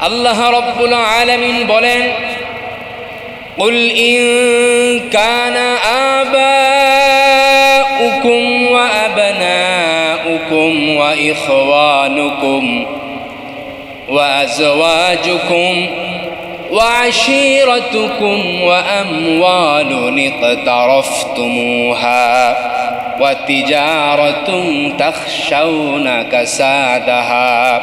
আল্লাহ রব্বুল আলামিন বলেন قل إن كان آباؤكم وأبناؤكم وإخوانكم وأزواجكم وعشيرتكم وأموال اقترفتموها وتجارة تخشون كسادها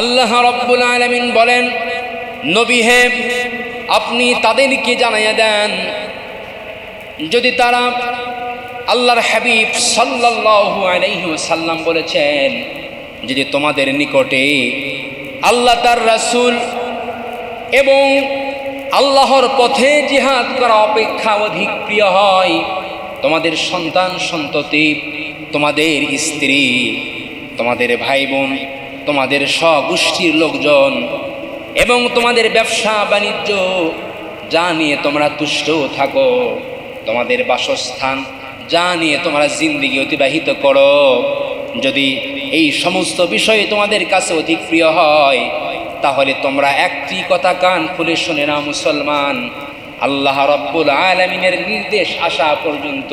আল্লাহ রব্বুল আলামিন বলেন, নবী হে, আপনি তাদেরকে জানাইয়া দেন। যদি তারা আল্লাহর হাবিব সাল্লাল্লাহু আলাইহি ওয়াসাল্লাম বলেছেন, যদি তোমাদের নিকটে আল্লাহ তার রাসূল এবং আল্লাহর পথে জিহাদ করা অপেক্ষা অধিক প্রিয় হয়, তোমাদের সন্তান সন্ততি, তোমাদের স্ত্রী, তোমাদের ভাই বোন তোমাদের স্বগোষ্ঠীর লোকজন এবং তোমাদের ব্যবসা বাণিজ্য, যা নিয়ে তোমরা তুষ্ট থাকো, তোমাদের বাসস্থান, যা নিয়ে তোমরা জিন্দিগি অতিবাহিত করো। যদি এই সমস্ত বিষয় তোমাদের কাছে অধিক প্রিয় হয়, তাহলে তোমরা একটি কথা কান খুলে শুনে না, মুসলমান। আল্লাহ রব্বুল আলমিনের নির্দেশ আসা পর্যন্ত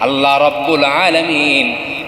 আল্লাহ রব্বুল আলমিন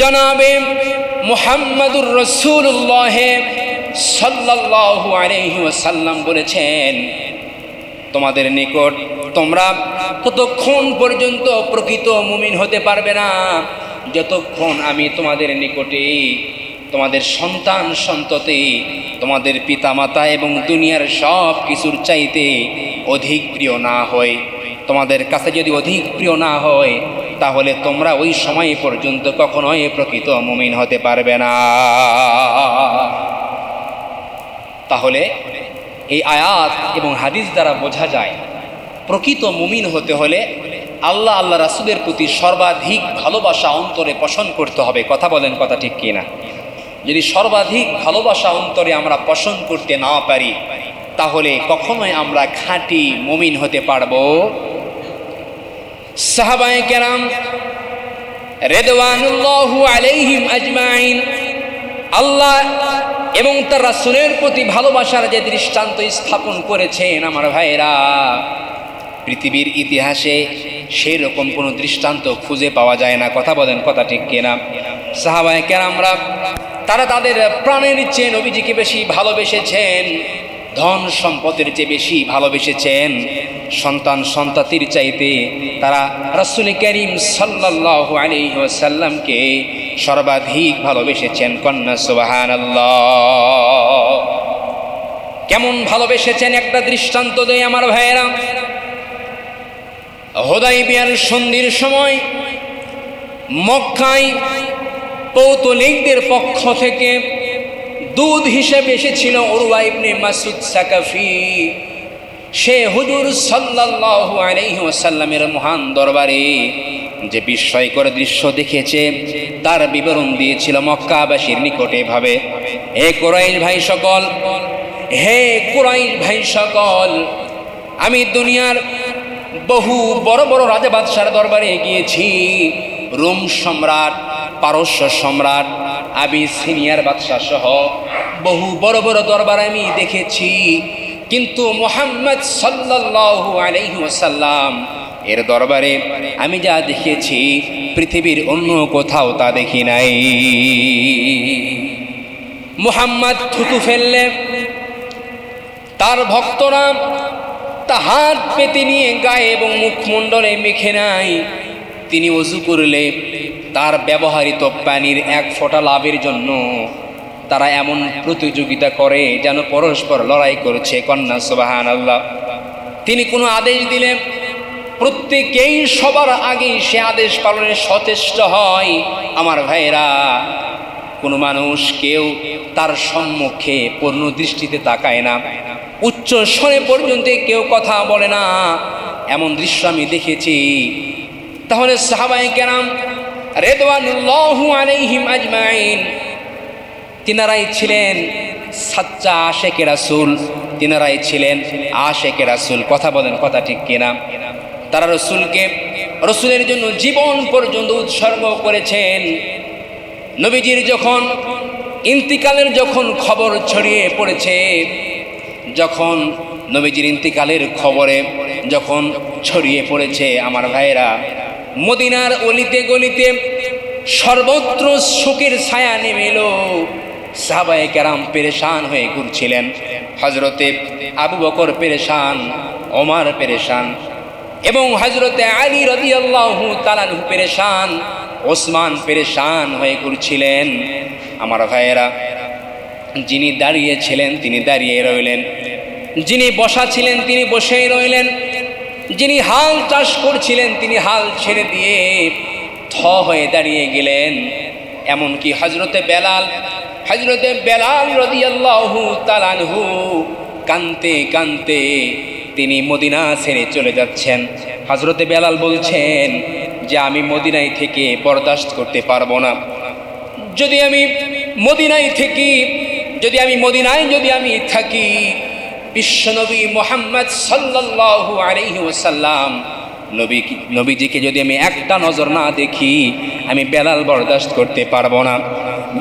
জনাবে মোহাম্মদুর রসুল্লাহ সাল্লাল্লাহু আলাইহি ওয়াসাল্লাম বলেছেন, তোমাদের নিকট তোমরা ততক্ষণ পর্যন্ত প্রকৃত মুমিন হতে পারবে না। যতক্ষণ আমি তোমাদের নিকটে, তোমাদের সন্তান সন্ততি, তোমাদের পিতামাতা এবং দুনিয়ার সব কিছুর চাইতে অধিক প্রিয় না হয় তোমাদের কাছে যদি অধিক প্রিয় না হয় তাহলে তোমরা ওই সময় পর্যন্ত কখনোই প্রকৃত মুমিন হতে পারবে না। তাহলে এই আয়াত এবং হাদিস দ্বারা বোঝা যায়, প্রকৃত মুমিন হতে হলে আল্লাহ আল্লাহ রাসুলের প্রতি সর্বাধিক ভালোবাসা অন্তরে পোষণ করতে হবে। কথা বলেন কথা ঠিক কিনা? যদি সর্বাধিক ভালোবাসা অন্তরে আমরা পোষণ করতে না পারি, তাহলে কখনোই আমরা খাঁটি মুমিন হতে পারব। সাহাবায়ে কেরাম রেদওয়ানুল্লাহু আলাইহিম আজমাইন, আল্লাহ এবং তার রাসূলের প্রতি ভালোবাসার যে দৃষ্টান্ত স্থাপন করেছেন আমার ভাইরা পৃথিবীর ইতিহাসে সেই রকম কোনো দৃষ্টান্ত খুঁজে পাওয়া যায় না। কথা বলেন, কথা ঠিক কিনা? সাহাবায়ে কেরামরা, তারা তাদের প্রাণের চেয়ে নবীজিকে বেশি ভালোবেসেছেন। ধন সম্পদের চেয়ে বেশি ভালোবেসেছেন। সন্তান সন্ততির চাইতে তারা রসুল করিম সাল্লাহ আলিহাসাল্লামকে সর্বাধিক ভালোবেসেছেন। কন্যা সুবাহান কেমন ভালোবেসেছেন একটা দৃষ্টান্ত দেয় আমার ভাইয়েরা। হোদাই বিয়ার সন্ধির সময় মক্কায় পৌতলিকদের পক্ষ থেকে দুধ হিসেবে এসেছিল ওরুয়া ইবনে মাসুদ সাকাফি। সে হুজুর আলাইহি ওয়াসাল্লামের মহান দরবারে যে বিস্ময়কর দৃশ্য দেখেছে তার বিবরণ দিয়েছিল মক্কাবাসীর নিকটে ভাবে। হে কোরাইশ ভাই সকল, হে কোরাইশ ভাই সকল, আমি দুনিয়ার বহু বড় বড় রাজা বাদশার দরবারে গিয়েছি। রোম সম্রাট, পারস্য সম্রাট আবি সিনিয়র বাদশাহ সহ বহু বড় বড় দরবার আমি দেখেছি। কিন্তু মোহাম্মদ সাল্লাল্লাহু আলাইহি ওয়াসাল্লাম এর দরবারে আমি যা দেখেছি, পৃথিবীর অন্য কোথাও তা দেখি নাই। মুহাম্মদ থুতু ফেললে, তার ভক্তরা তা হাত পেতে নিয়ে গায়ে এবং মুখমণ্ডলে মেখে নাই। তিনি অজু করলে তার ব্যবহৃত পানির এক ফোঁটা লাভের জন্য তারা এমন প্রতিযোগিতা করে যেন পরস্পর লড়াই করছে, কন্যা সুবাহান আল্লাহ তিনি কোনো আদেশ দিলে প্রত্যেকেই সবার আগেই সে আদেশ পালনে সচেষ্ট হয়। আমার ভাইয়েরা, কোনো মানুষ কেউ তার সম্মুখে পূর্ণ দৃষ্টিতে তাকায় না। উচ্চ স্বরে পর্যন্ত কেউ কথা বলে না। এমন দৃশ্য আমি দেখেছি। তাহলে সাহাবাই কেরাম তিনারাই ছিলেন সাচ্চা আশেকে রাসুল। তিনারাই ছিলেন আশেকে রাসুল। কথা বলেন, কথা ঠিক কিনা? তারা রসুলকে, রসুলের জন্য জীবন পর্যন্ত উৎসর্গ করেছেন। নবীজির যখন ইন্তিকালের যখন খবর ছড়িয়ে পড়েছে, যখন নবীজির ইন্তিকালের খবরে যখন ছড়িয়ে পড়েছে, আমার ভাইয়েরা মদিনার অলিতে গলিতে সর্বত্র শোকের ছায়া নেমে এলো সাহাবায়ে কেরাম পেরেশান হয়ে ঘুরছিলেন। হজরতে আবু বকর পেরেশান, ওমার পেরেশান এবং হজরতে আলী রদি আল্লাহ তালানহু পেরেশান, ওসমান পেরেশান হয়ে ঘুরছিলেন। আমার ভাইয়েরা, যিনি দাঁড়িয়েছিলেন তিনি দাঁড়িয়ে রইলেন। যিনি বসা ছিলেন তিনি বসেই রইলেন। যিনি হাল চাষ করছিলেন, তিনি হাল ছেড়ে দিয়ে থ হয়ে দাঁড়িয়ে গেলেন। এমনকি হজরতে বেলাল হজরতে বেলাল রদিয়াল্লাহু তালানহু কানতে কানতে তিনি মদিনা ছেড়ে চলে যাচ্ছেন। হজরতে বেলাল বলছেন, যে আমি মদিনায় থেকে বরদাস্ত করতে পারব না। যদি আমি মদিনায় থাকি, যদি আমি মদিনায় যদি আমি থাকি বিশ্বনবী মোহাম্মদ সাল্লাল্লাহু আলাইহি ওয়াসাল্লাম। নবী নবীজিকে যদি আমি একটা নজর না দেখি, আমি বেলাল বরদাস্ত করতে পারব না।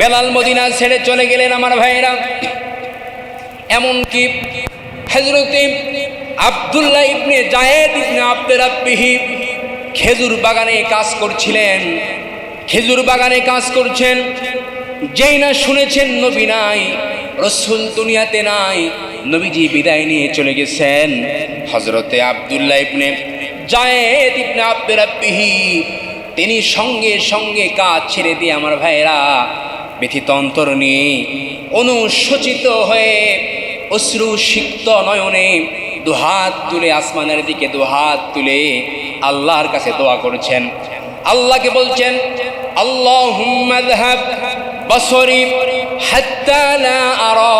বেলাল মদিনা ছেড়ে চলে গেলেন আমার ভাইয়েরা। এমনকি হজরতে আবদুল্লাহ ইবনে জায়েদ ইবনে আব্দুর রাব্বিহি খেজুর বাগানে কাজ করছিলেন। খেজুর বাগানে কাজ করছেন। যেই না শুনেছেন নবী নাই, রসুল দুনিয়াতে নাই নবীজি বিদায় নিয়ে চলে গেছেন হজরতে আবদুল্লাহ ইবনে জায়েদ ইবনে আব্দুর রাব্বিহি। তিনি সঙ্গে সঙ্গে কাজ ছেড়ে দিয়ে আমার ভাইয়েরা ব্যথিত অন্তর নিয়ে অনুশোচিত হয়ে অশ্রু সিক্ত নয়নে দুহাত তুলে আসমানের দিকে দুহাত তুলে আল্লাহর কাছে দোয়া করছেন। আল্লাহকে বলছেন আল্লাহ বসরি, হাত্তা লা আরা।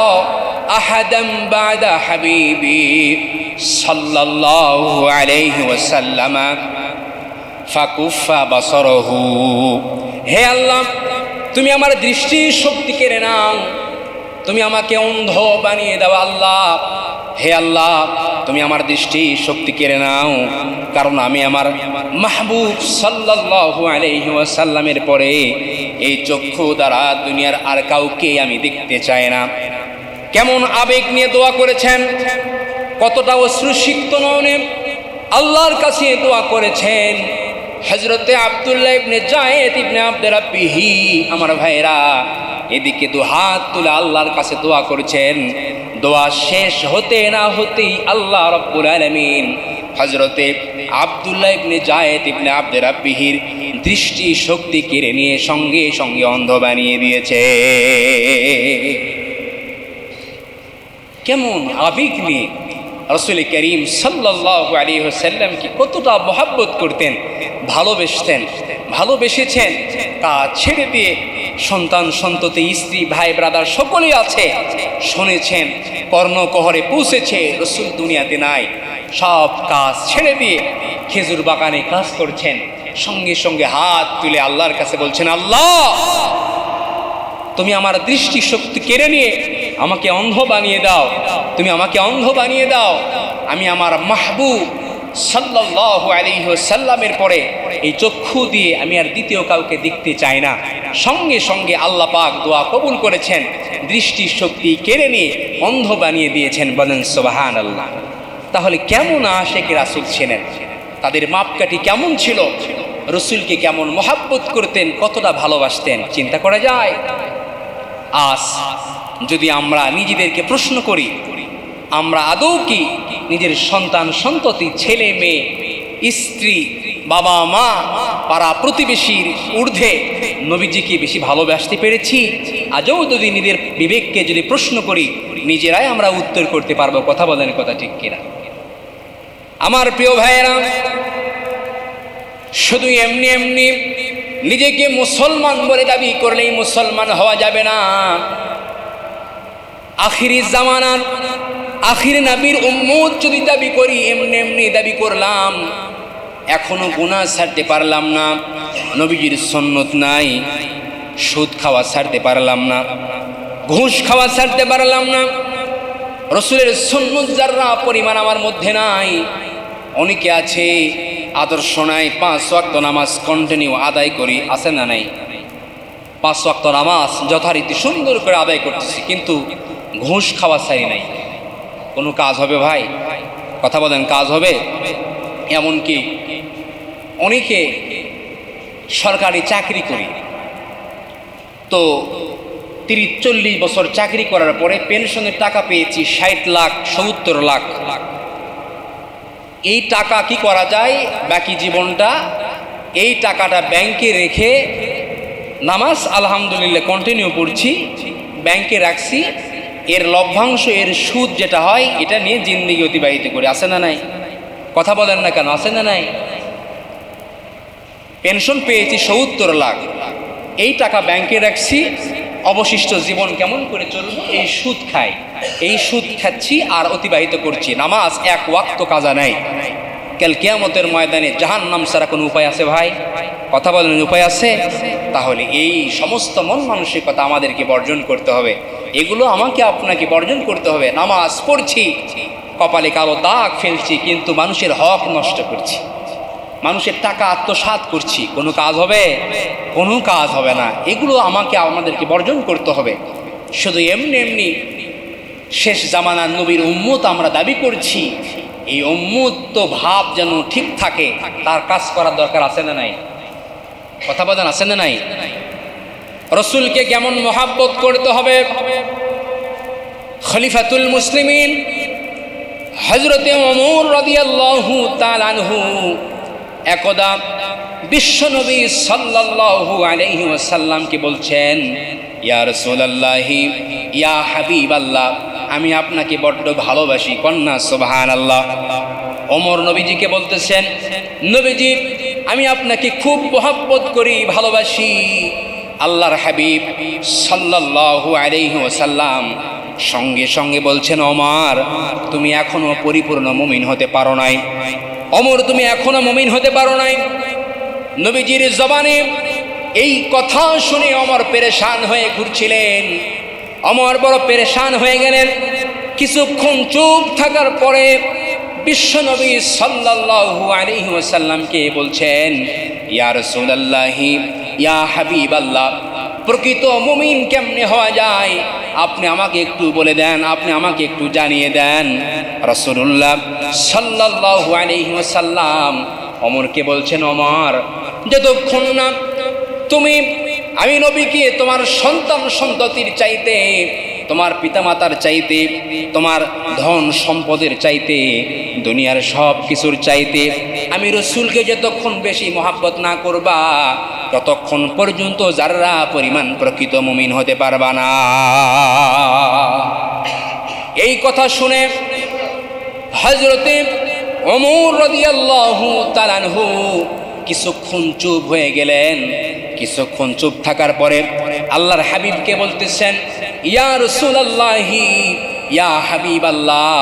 আহাদাম বাদা হাবিবি সাল্লাল্লাহু আলাইহি ওয়াসাল্লাম ফাকুফা বাসরহু। হে আল্লাহ, তুমি আমার দৃষ্টি শক্তি কেড়ে নাও। তুমি আমাকে অন্ধ বানিয়ে দাও আল্লাহ। হে আল্লাহ, তুমি আমার দৃষ্টি শক্তি কেড়ে নাও। কারণ আমি আমার মাহবুব সাল্লাল্লাহু আলাইহি ওয়াসাল্লামের পরে এই চক্ষু দ্বারা দুনিয়ার আর কাউকে আমি দেখতে চাই না। কেমন আবেগ নিয়ে দোয়া করেছেন কতটা অশ্রুসিক্ত নয়নে আল্লাহর কাছে দোয়া করেছেন। হজরতে আবদুল্লাহ ইবনে জায়েদ ইবনে আব্দুর রাব্বিহি, আমার ভাইরা এদিকে দু হাত তুলে আল্লাহর কাছে দোয়া করেছেন। দোয়া শেষ হতে না হতেই আল্লাহ রব্বুল আলামিন হজরতে আবদুল্লাহ ইবনে জায়েদ ইবনে আব্দুর রাব্বিহির দৃষ্টি শক্তি কেড়ে নিয়ে সঙ্গে সঙ্গে অন্ধ বানিয়ে দিয়েছে। কেমন আবেগ নিয়ে রসুল করিম সাল্লাহ আলী সাল্লামকে কতটা মহাব্বত করতেন, ভালোবেসতেন, ভালোবেসেছেন তা ছেড়ে দিয়ে সন্তান সন্ততি, স্ত্রী, ভাই ব্রাদার সকলেই আছে, শুনেছেন, কর্ণকহরে পৌঁছেছে, রসুল দুনিয়াতে নাই। সব কাজ ছেড়ে দিয়ে খেজুর বাগানে কাজ করছেন, সঙ্গে সঙ্গে হাত তুলে আল্লাহর কাছে বলছেন, আল্লাহ, তুমি আমার দৃষ্টি শক্তি কেড়ে নিয়ে আমাকে অন্ধ বানিয়ে দাও। তুমি আমাকে অন্ধ বানিয়ে দাও। আমি আমার মাহবুব সাল্লামের পরে এই চক্ষু দিয়ে আমি আর দ্বিতীয় কাউকে দেখতে চাই না। সঙ্গে সঙ্গে আল্লাহ পাক দোয়া কবুল করেছেন। দৃষ্টি শক্তি কেড়ে নিয়ে অন্ধ বানিয়ে দিয়েছেন বলেন সোবাহান আল্লাহ তাহলে কেমন আশেকে রাসুল ছিলেন? তাদের মাপকাঠি কেমন ছিল? রসুলকে কেমন মহাব্বত করতেন? কতটা ভালোবাসতেন? চিন্তা করা যায়। আজ যদি আমরা নিজেদেরকে প্রশ্ন করি, আমরা আদৌ কি নিজের সন্তান, সন্ততি, ছেলে, মেয়ে, স্ত্রী, বাবা, মা, পাড়া প্রতিবেশীর ঊর্ধ্বে নবীজিকে বেশি ভালোবাসতে পেরেছি? আজও যদি নিজের বিবেককে যদি প্রশ্ন করি, নিজেরাই আমরা উত্তর করতে পারব। কথা বলেন কথা ঠিক কিনা? আমার প্রিয় ভাইয়েরা, শুধু এমনি এমনি নিজেকে মুসলমান বলে দাবি করলেই মুসলমান হওয়া যাবে না। আখিরি জামানার আখির নাবির উম্মত যদি দাবি করি, এমনি এমনি দাবি করলাম। এখনও গুণা ছাড়তে পারলাম না, নবীজির সন্ন্যত নাই, সুদ খাওয়া ছাড়তে পারলাম না, ঘুষ খাওয়া ছাড়তে পারলাম না। রসুলের সন্ন্যত যাররা পরিমাণ আমার মধ্যে নাই, অনেকে আছে আদর্শ নাই, পাঁচ ওয়াক্ত নামাজ কন্টিনিউ আদায় করি, আছে না নাই? পাঁচ ওয়াক্ত নামাজ যথারীতি সুন্দর করে আদায় করতেছি, কিন্তু ঘুষ খাওয়া চাই নাই। কোনো কাজ হবে ভাই? কথা বলেন, কাজ হবে? এমনকি অনেকে সরকারি চাকরি করি। তো তিরিশ চল্লিশ বছর চাকরি করার পরে পেনশনের টাকা পেয়েছি ষাট লাখ, সত্তর লাখ। এই টাকা কি করা যায়? বাকি জীবনটা এই টাকাটা ব্যাংকে রেখে নামাজ আলহামদুলিল্লাহ কন্টিনিউ করছি ব্যাংকে রাখছি। এর লভ্যাংশ, এর সুদ যেটা হয়, এটা নিয়ে জিন্দিগি অতিবাহিত করি। আছে না নাই? কথা বলেন না কেন? আছে না নাই? পেনশন পেয়েছি সত্তর লাখ। এই টাকা ব্যাংকে রাখছি, অবশিষ্ট জীবন কেমন করে চলবো? এই সুদ খাই। এই সুদ খাচ্ছি আর অতিবাহিত করছি। নামাজ এক ওয়াক্ত কাজা নাই। কাল কেয়ামতের ময়দানে জাহান নাম ছাড়া কোনো উপায় আছে ভাই? কথা বলেন, উপায় আছে? তাহলে এই সমস্ত মন মানসিকতা আমাদেরকে বর্জন করতে হবে। এগুলো আমাকে আপনাকে বর্জন করতে হবে। নামাজ পড়ছি, কপালে কালো দাগ ফেলছি, কিন্তু মানুষের হক নষ্ট করছি। মানুষের টাকা আত্মসাৎ করছি। কোনো কাজ হবে? কোনো কাজ হবে না। এগুলো আমাকে, আমাদেরকে বর্জন করতে হবে। শুধু এমনি এমনি শেষ জামানার নবীর উম্মত আমরা দাবি করছি। এই উম্মত ভাব যেন ঠিক থাকে। তার কাজ করার দরকার আছে না নাই? কথা বলেন, আছে না নাই? রসুলকে কেমন মহাব্বত করতে হবে? খলিফাতুল মুসলিমিন হজরতে অমর রদিয়াল্লাহু তালানহু একদা বিশ্বনবী সাল্লাল্লাহু আলাইহি ওয়াসাল্লামকে বলছেন, ইয়া রাসূলুল্লাহি, ইয়া হাবিবাল্লাহ, আমি আপনাকে বড্ড ভালোবাসি, কন্যা সুবহান আল্লাহ ওমর নবীজিকে বলতেছেন, নবীজি, আমি আপনাকে খুব মহব্বত করি, ভালোবাসি। আল্লাহর হাবিব সাল্লাল্লাহু আলাইহি ওয়াসাল্লাম সঙ্গে সঙ্গে বলছেন, ওমর, তুমি এখনও পরিপূর্ণ মুমিন হতে পারো নাই। অমর তুমি এখনও মুমিন হতে পারো নাই। নবীজির জবানে এই কথা শুনে অমর পেরেশান হয়ে ঘুরছিলেন। অমর বড় পেরেশান হয়ে গেলেন। কিছুক্ষণ চুপ থাকার পরে বিশ্বনবী সাল্লাল্লাহু আলাইহি ওয়াসাল্লামকে বলছেন, ইয়া রাসূলুল্লাহি, ইয়া হাবিবাল্লাহ, প্রকৃত মুমিন কেমনে হওয়া যায়? আপনি আমাকে একটু বলে দেন, আপনি আমাকে একটু জানিয়ে দেন। রসুল্লাহ ওয়াসাল্লাম অমরকে বলছেন, অমর, যতক্ষণ না তুমি, আমি নবীকে তোমার সন্তান সন্ততির চাইতে তোমার পিতামাতার চাইতে, তোমার ধন সম্পদের চাইতে, দুনিয়ার সব কিছুর চাইতে আমি রসুলকে যতক্ষণ বেশি মহাব্বত না করবা, ততক্ষণ পর্যন্ত যারা পরিমাণ প্রকৃত মুমিন হতে পারবা না। এই কথা শুনে হজরতে কিছুক্ষণ চুপ হয়ে গেলেন। কিছুক্ষণ চুপ থাকার পরে আল্লাহর হাবিবকে বলতেছেন ইয়া ইয়া হাবিব আল্লাহ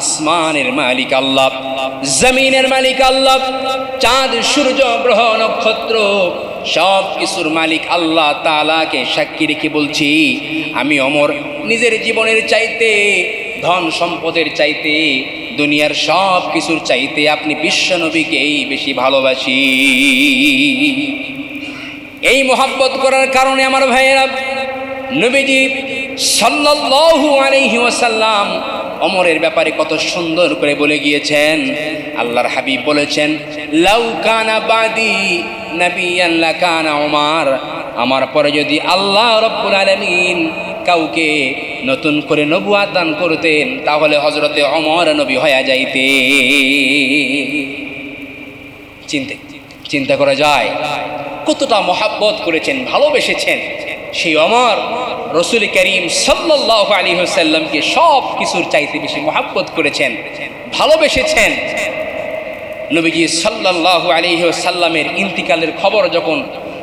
আসমানের মালিক আল্লাহ, জমিনের মালিক আল্লাহ, চাঁদ, সূর্য, গ্রহ, নক্ষত্র, সব কিছুর মালিক আল্লাহ তালাকে সাক্ষী রেখে বলছি, আমি অমর। নিজের জীবনের চাইতে, ধন সম্পদের চাইতে, দুনিয়ার সব কিছুর চাইতে আপনি বিশ্ব নবীকেই বেশি ভালোবাসি। এই মোহাব্বত করার কারণে আমার ভাইয়েরা, নবীজি সাল্লাল্লাহু আলাইহি ওয়াসাল্লাম অমরের ব্যাপারে কত সুন্দর করে বলে গিয়েছেন। আল্লাহর হাবিব বলেছেন, লাউ কানা বাদি নবিয়ান লাকানা ওমর। আমার পরে যদি আল্লাহ রব্বুল আলামিন কাউকে নতুন করে নবুয়াত দান করতেন, তাহলে হজরতে অমর নবী হয়ে যাইতে। চিন্তা চিন্তা করা যায়। কতটা মহাব্বত করেছেন, ভালোবেসেছেন। সেই অমর রসুল করিম সাল্লাহ আলী সাল্লামকে সব কিছুর চাইতে বেশি মহাব্বত করেছেন, ভালোবেসেছেন। নবীজি সাল্লাহ আলী সাল্লামের ইন্তিকালের খবর যখন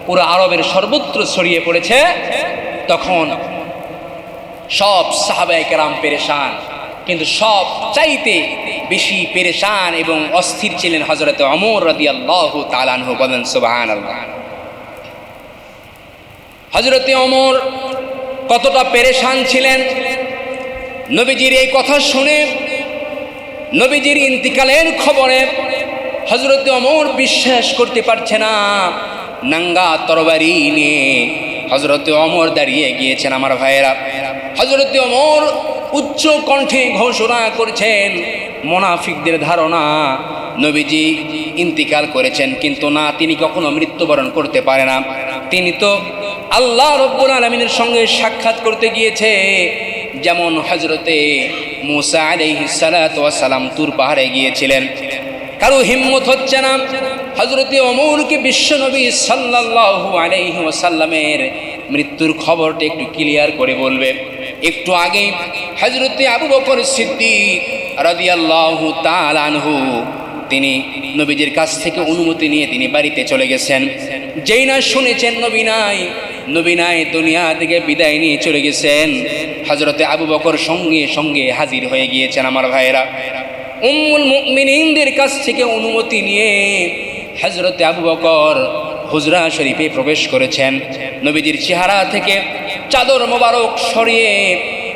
পুরো আরবের সর্বত্র ছড়িয়ে পড়েছে, তখন সব সাহাবায় কেরাম পেরেশান, কিন্তু সব চাইতে বেশি পেরেশান এবং অস্থির ছিলেন হজরত অমর রদি আল্লাহ তালানহু বলেন সুবাহান আল্লাহ হজরতে অমর কতটা পেরেশান ছিলেন। নবীজির এই কথা শুনে, নবীজির ইন্তিকালের খবরে হজরতে অমর বিশ্বাস করতে পারছে না। নাঙ্গা তরবারি নিয়ে হজরতে অমর দাঁড়িয়ে গিয়েছেন আমার ভাইয়েরা। হজরতে অমর উচ্চ কণ্ঠে ঘোষণা করছেন, মোনাফিকদের ধারণা নবীজি ইন্তিকাল করেছেন, কিন্তু না, তিনি কখনো মৃত্যুবরণ করতে পারে না। তিনি তো আল্লাহ রব্বুল আলমিনের সঙ্গে সাক্ষাৎ করতে গিয়েছে। যেমন হজরতে মুসা আলাইহিসালাম তুর পাহাড়ে গিয়েছিলেন। কারও হিম্মত হচ্ছে না। হজরতে অমরকে বিশ্বনবী সাল্লাল্লাহু আলাইহি ওয়াসাল্লামের মৃত্যুর খবরটা একটু ক্লিয়ার করে বলবে। একটু আগেই হজরতে আবু বকর সিদ্দিক রাদিয়াল্লাহু তাআলা আনহু তিনি নবীজির কাছ থেকে অনুমতি নিয়ে তিনি বাড়িতে চলে গেছেন। যেই না শুনেছেন নবী নাই নবী নাই দুনিয়া থেকে বিদায় নিয়ে চলে গেছেন। হজরতে আবু বকর সঙ্গে সঙ্গে হাজির হয়ে গিয়েছেন আমার ভাইয়েরা। উম্মুল মুমিনিনদের কাছ থেকে অনুমতি নিয়ে হজরতে আবু বকর হুজরা শরীফে প্রবেশ করেছেন। নবীজির চেহারা থেকে চাদর মোবারক সরিয়ে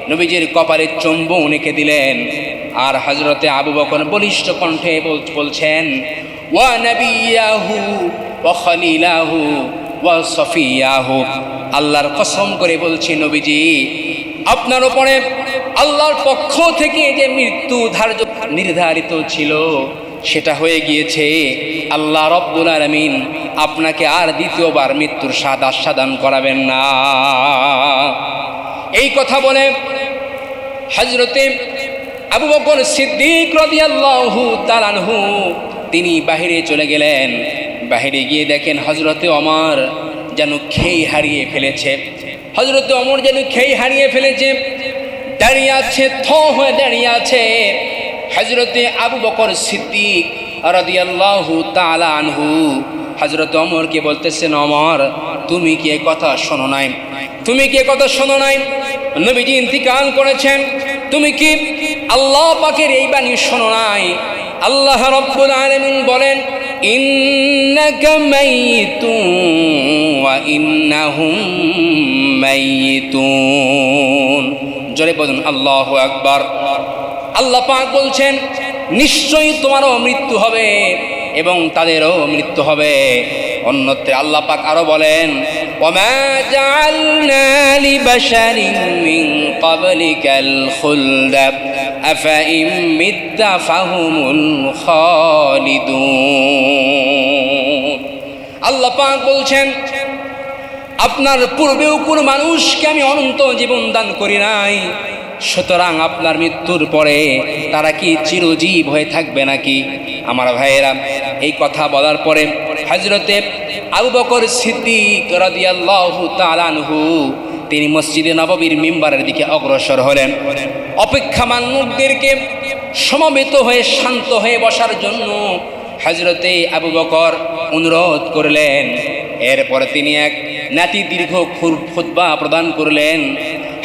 নবীজির কপালে চুম্বন এঁকে দিলেন। আর হজরতে আবু বকর বলিষ্ঠ কণ্ঠে বল- বলছেন আল্লাহর কসম করে বলছি নবীজি, আপনার ওপরে আল্লাহর পক্ষ থেকে যে মৃত্যু ধার্য নির্ধারিত ছিল, সেটা হয়ে গিয়েছে। আল্লাহ রব্দুল আলমিন আপনাকে আর দ্বিতীয়বার মৃত্যুর স্বাদ আস্বাদন করাবেন না। এই কথা বলে হজরতে আবু বকর সিদ্দিক রদিয়াল্লাহু তালানহু তিনি বাহিরে চলে গেলেন। বাহিরে গিয়ে দেখেন হজরতে অমর যেন খেই হারিয়ে ফেলেছে। হজরতে অমর যেন খেই হারিয়ে ফেলেছে। দাঁড়িয়ে আছে, থ হয়ে দাঁড়িয়ে আছে। হজরতে আবু বকর সিদ্দিক রদিয়াল্লাহু তালা আনহু হজরত অমরকে বলতেছেন অমর তুমি কি কথা শোনো নাই? তুমি কি কথা শোনো নাই? নবীজি ইন্তিকাল করেছেন। তুমি কি আল্লাহ পাকের এই বাণী শোনো নাই? আল্লাহ রব্বুল আলামিন বলেন, ইন্নাকা বলুন, আল্লাহু আকবার। আল্লাহ পাক বলছেন, নিশ্চয়ই তোমারও মৃত্যু হবে এবং তাদেরও মৃত্যু হবে। অন্যত্রে আল্লাহ পাক আরও বলেন وما جعلنا لبشر من قبلك الخلد أفإن مت فهم الخالدون আল্লাহ পাক বলছেন আপনার পূর্বেও কোনো মানুষকে আমি অনন্ত জীবন দান করি নাই সুতরাং আপনার মৃত্যুর পরে তারা কি চিরজীব হয়ে থাকবে নাকি আমার ভাইয়েরা এই কথা বলার পরে হজরতে আবু বকর সিদ্দিক রাদিয়াল্লাহু তাআলাহু তিনি মসজিদে নববীর মিম্বারের দিকে অগ্রসর হলেন। অপেক্ষামান লোকদেরকে সমবেত হয়ে, শান্ত হয়ে বসার জন্য হজরতে আবু বকর অনুরোধ করলেন। এরপরে তিনি এক নাতি দীর্ঘ খুদ্া প্রদান করলেন।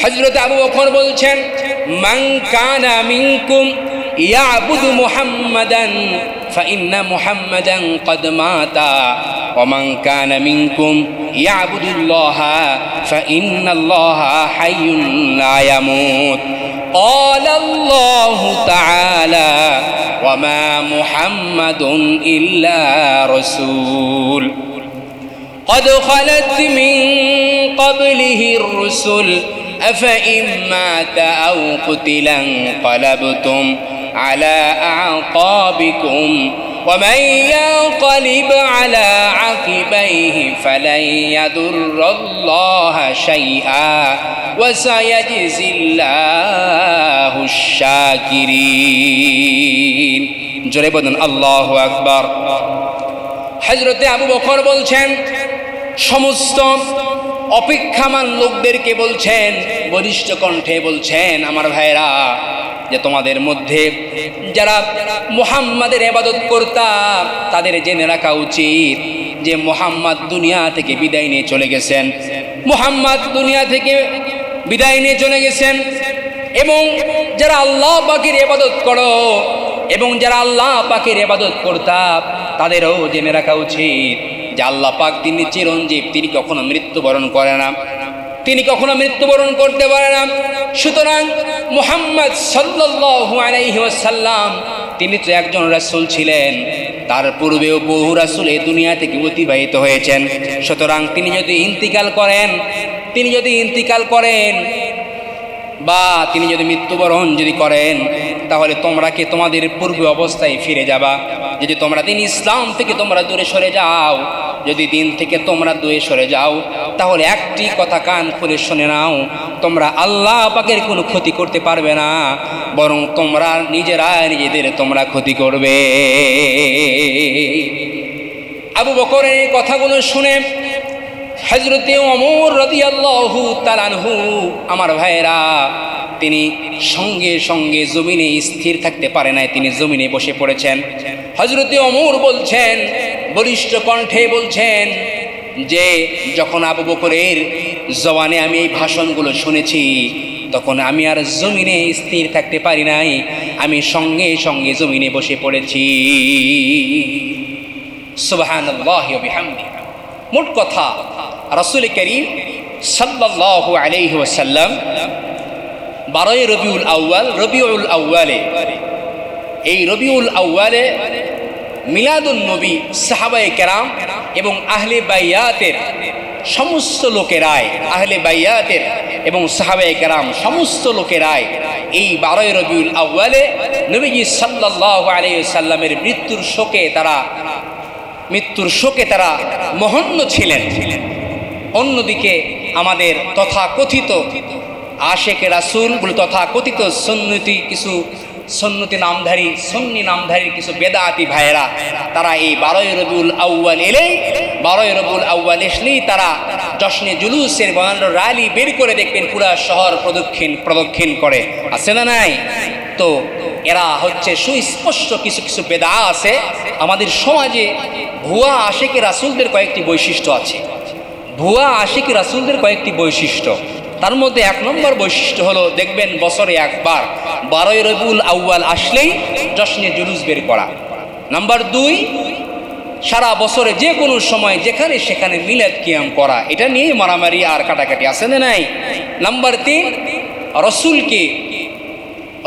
হজরত আবু বকর বলছেন, মান কানা মিনকুম يعبد محمدا فإن محمدا قد مات. ومن كان منكم يعبد الله فإن الله حي لا يموت. قال الله تعالى وما محمد إلا رسول. قد خلت من قبله الرسل أفإن مات أو قتلا انقلبتم. على أعقابكم ومن ينقلب على عقبيه فلن يضر الله شيئا وسيجزي الله الشاكرين জোরে বলুন আল্লাহ আকবার হজরতে আবু বকর বলছেন সমস্ত অপেক্ষামান লোকদেরকে বলছেন, বলিষ্ঠ কণ্ঠে বলছেন, আমার ভাইরা যে তোমাদের মধ্যে যারা মোহাম্মদের এবাদত করতাম তাদের জেনে রাখা উচিত যে মোহাম্মদ দুনিয়া থেকে বিদায় নিয়ে চলে গেছেন। মোহাম্মদ দুনিয়া থেকে বিদায় নিয়ে চলে গেছেন এবং যারা আল্লাহ পাখির এবাদত করো এবং যারা আল্লাহ পাখির এবাদত করতাম তাদেরও জেনে রাখা উচিত। যে আল্লাহ পাক তিনি চিরঞ্জীব, তিনি কখনো মৃত্যুবরণ করে না। তিনি কখনো মৃত্যুবরণ করতে পারে না। সুতরাং মুহাম্মদ সাল্লাল্লাহু আলাইহি তিনি তো একজন রাসুল ছিলেন। তার পূর্বেও বহু রাসুল এই দুনিয়া থেকে অতিবাহিত হয়েছেন। সুতরাং তিনি যদি ইন্তিকাল করেন, তিনি যদি ইন্তিকাল করেন বা তিনি যদি মৃত্যুবরণ যদি করেন, তাহলে তোমরা কি তোমাদের পূর্বে অবস্থায় ফিরে যাবা? যদি তোমরা দিন ইসলাম থেকে তোমরা দূরে সরে যাও, যদি দিন থেকে তোমরা দূরে সরে যাও, তাহলে একটি কথা কান খুলে শুনে নাও, তোমরা আল্লাহ পাকের কোনো ক্ষতি করতে পারবে না, বরং তোমরা নিজেরা নিজেদের তোমরা ক্ষতি করবে। আবু বকরের এই কথাগুলো শুনে হজরতে অমর রদিয়াল্লাহু তালানহু আমার ভাইয়েরা, তিনি সঙ্গে সঙ্গে জমিনে স্থির থাকতে পারে নাই, তিনি জমিনে বসে পড়েছেন। হজরতে অমর বলছেন, বলিষ্ঠ কণ্ঠে বলছেন যে, যখন আবু বকরের জওয়ানে আমি এই ভাষণগুলো শুনেছি, তখন আমি আর জমিনে স্থির থাকতে পারি নাই, আমি সঙ্গে সঙ্গে জমিনে বসে পড়েছি। মোট কথা, রসুল করিম সাল্লাহ আলাইহি ওয়াসাল্লাম বারোই রবিউল আউয়াল, রবিউল আউয়ালে এই রবিউল আউয়ালে মিলাদুল নবী সাহাবায়ে কেরাম এবং আহলে বাইয়াতের সমস্ত লোকেরাই, আহলে বাইয়াতের এবং সাহাবায়ে কেরাম সমস্ত লোকেরাই এই বারোই রবিউল আউয়ালে নবীজি সাল্লাহ আলাইহি সাল্লামের মৃত্যুর শোকে তারা, মৃত্যুর শোকে তারা মহন্য ছিলেন। অন্যদিকে আমাদের তথাকথিত আশেকে রাসুল তথা কথিত সন্নতি কিছু সন্নতি নামধারী, সন্নি নামধারী কিছু বেদাতি ভাইয়েরা, তারা এই বারোই রবিউল আউ্বাল এলেই, বারোই রবিউল আউ্বাল এসলেই তারা জশ্নে জুলুসের বানানো রালি বের করে দেখবেন পুরা শহর প্রদক্ষিণ প্রদক্ষিণ করে। আছে না নাই? তো এরা হচ্ছে সুস্পষ্ট কিছু কিছু বেদা আছে। আমাদের সমাজে ভুয়া আশেকে রাসুলদের কয়েকটি বৈশিষ্ট্য আছে। ভুয়া আশিক রাসুলদের কয়েকটি বৈশিষ্ট্য। তার মধ্যে এক নম্বর বৈশিষ্ট্য হলো, দেখবেন বছরে একবার বারোই রবিউল আউ্বাল আসলেই জশ্নে জুলুস বের করা। নাম্বার দুই, সারা বছরে যে কোনো সময় যেখানে সেখানে মিলাদ কিয়াম করা, এটা নিয়ে মারামারি আর কাটাকাটি আছে না নাই? নাম্বার তিন, রসুলকে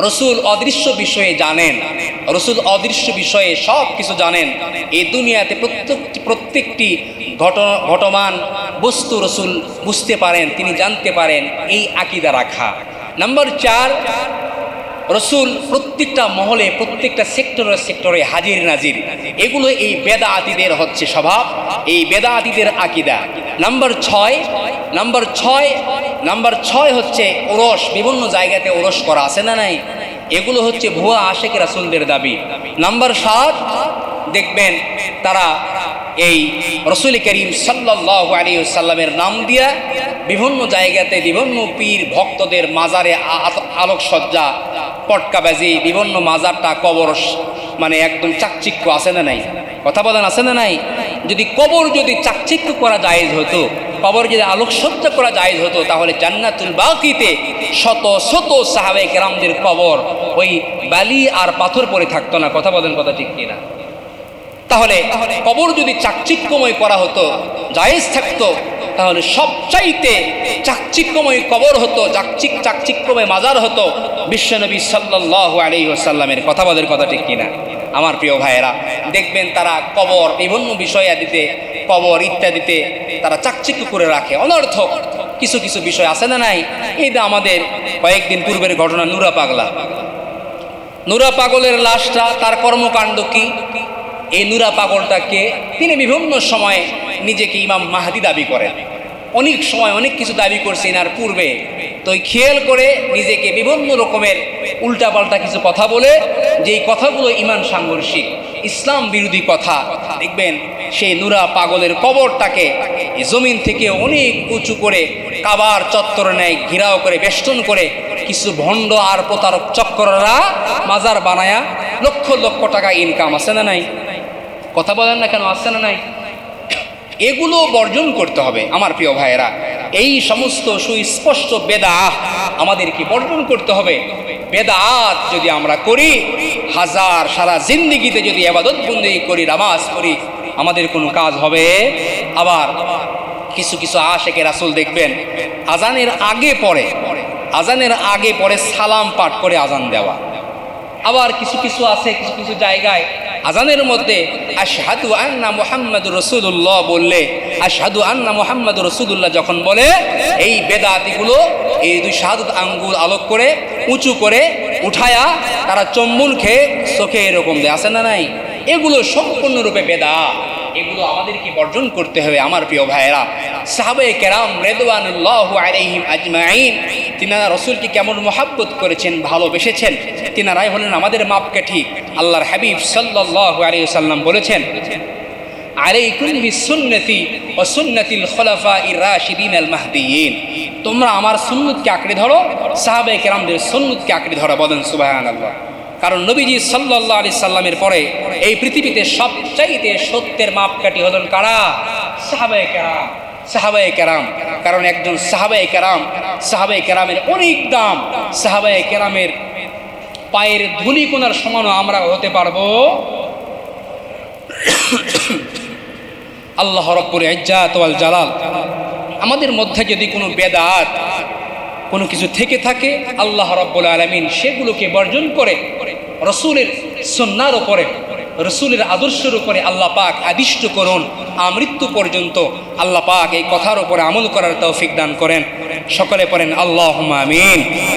রসুল অদৃশ্য বিষয়ে জানেন, রসুল অদৃশ্য বিষয়ে সব কিছু জানেন। এই দুনিয়াতে প্রত্যেকটি প্রত্যেকটি ঘট, ঘটমান বস্তু রসুল বুঝতে পারেন, তিনি জানতে পারেন এই আকিদা রাখা। নাম্বার চার, রসুল প্রত্যেকটা মহলে, প্রত্যেকটা সেক্টরে সেক্টরে হাজির নাজির। এগুলো এই বেদা আতিদের হচ্ছে স্বভাব, এই বেদা আতিদের আকিদা। নাম্বার ছয় নাম্বার ছয় নাম্বার ছয় হচ্ছে ওরস, বিভিন্ন জায়গাতে ওরস করা আছে না নাই? এগুলো হচ্ছে ভুয়া আশেক রাসুলদের দাবি। নাম্বার সাত, দেখবেন তারা এই রসুল করিম সাল্লাহ আলী সাল্লামের নাম দিয়া বিভিন্ন জায়গাতে বিভিন্ন পীর ভক্তদের মাজারে আলোকসজ্জা, পটকাবাজি, বিভিন্ন মাজারটা কবর মানে একদম চাকচিক্য আছে না নাই? কথা বলেন, আছে না নাই? যদি কবর যদি চাকচিক্য করা জায়েজ হতো, কবর যদি আলোকসজ্জা করা জায়েজ হতো, তাহলে জান্নাতুল বাকিতে শত শত সাহাবে কেরামদের কবর ওই বালি আর পাথর পরে থাকতো না। কথা বলেন কথা ঠিক কিনা? তাহলে কবর যদি চাকচিক্যময় করা হতো, জায়েজ থাকতো, তাহলে সবচাইতে চাকচিক্যময় কবর হতো, চাকচিক চাকচিক্যময় মাজার হতো বিশ্বনবী সাল্লাহ আলী সাল্লামের কথা বলের কথা ঠিক কিনা? আমার প্রিয় ভাইয়েরা, দেখবেন তারা কবর, বিভিন্ন বিষয় দিতে, কবর ইত্যাদিতে তারা চাকচিক্য করে রাখে। অনর্থক কিছু কিছু বিষয় আছে না নাই? এই যে আমাদের কয়েকদিন পূর্বের ঘটনা, নুরা পাগলা। নুরা পাগলের লাশটা, তার কর্মকাণ্ড কি? এই নুরা পাগলটাকে তিনি বিভিন্ন সময়ে নিজেকে ইমাম মাহাদি দাবি করেন। অনেক সময় অনেক কিছু দাবি করছে এনার পূর্বে। তো খেয়াল করে নিজেকে বিভিন্ন রকমের উল্টাপাল্টা কিছু কথা বলে, যে এই কথাগুলো ইমান সাংঘর্ষিক, ইসলাম বিরোধী কথা। দেখবেন সেই নুরা পাগলের কবরটাকে জমিন থেকে অনেক উঁচু করে কাবার চত্বর নেয়, ঘিরাও করে, বেষ্টন করে কিছু ভণ্ড আর প্রতারক চক্কররা মাজার বানায়া লক্ষ লক্ষ টাকা ইনকাম আছে না নাই? কথা বলেন না কেন আছে না নাই? এগুলো বর্জন করতে হবে, আমার প্রিয় ভাইয়েরা। এই সমস্ত সুস্পষ্ট বেদা আমাদেরকে বর্জন করতে হবে। বেদাত যদি আমরা করি, হাজার সারা জিন্দিগিতে যদি আবাদত বন্দি করি, নামাজ করি আমাদের কোনো কাজ হবে? আবার কিছু কিছু আশেকে রাসুল দেখবেন, আজানের আগে পরে, আজানের আগে পরে সালাম পাঠ করে আজান দেওয়া। আবার কিছু কিছু আছে, কিছু কিছু জায়গায় আজানের মধ্যে আশহাদু আন্না মোহাম্মদ রসুল্লাহ বললে, আশহাদু আন্না মোহাম্মদ রসুল্লাহ যখন বলে, এই বেদাতিগুলো, এই দুই সাধু আঙ্গুল আলোক করে, উঁচু করে উঠায়া তারা চম্বুল খেয়ে চোখে এরকম দেয়। আছে না নাই? এগুলো সম্পূর্ণরূপে বেদা এগুলো আমাদেরকে বর্জন করতে হবে আমার প্রিয় ভাইয়েরা। সাহাবে কেরাম রেদওয়ানুল্লাহ আলাইহিম আজমাইন, তিনারা রসুলকে কেমন মহাব্বত করেছেন, ভালোবেসেছেন, তিনারাই হলেন আমাদের মাপকাঠি। আল্লাহর হাবিব সাল্লাহ আলী সাল্লাম বলেছেন তোমরা আমার সুন্নতকে আঁকড়ে ধরো সাহাবে কেরামদের সুন্নতকে আঁকড়ে ধরো, বলেন সুবহানাল্লাহ। কারণ নবীজি সাল্লাহ আলি সাল্লামের পরে এই পৃথিবীতে সবচাইতে সত্যের মাপকাঠি হলেন কারা? সাহাবে কেরাম। সাহাবায়ে কেরাম। কারণ একজন সাহাবায়ে কেরাম, সাহাবায়ে কেরামের অনেক দাম, সাহাবায়ে কেরামের পায়ের ধুলি কোনার সমানও আমরা হতে পারব। আল্লাহ রব্বুল ইজ্জাত ওয়াল জালাল। আমাদের মধ্যে যদি কোনো বেদাত কোনো কিছু থেকে থাকে, আল্লাহ রব্বুল আলমিন সেগুলোকে বর্জন করে, রসুলের সন্ন্যার ওপরে রসুলের আদর্শের উপরে আল্লাহ পাক আদিষ্ট করুন আমৃত্যু পর্যন্ত আল্লাহ পাক এই কথার উপরে আমল করার তৌফিক দান করেন। সকলে পড়েন আল্লাহ আমিন।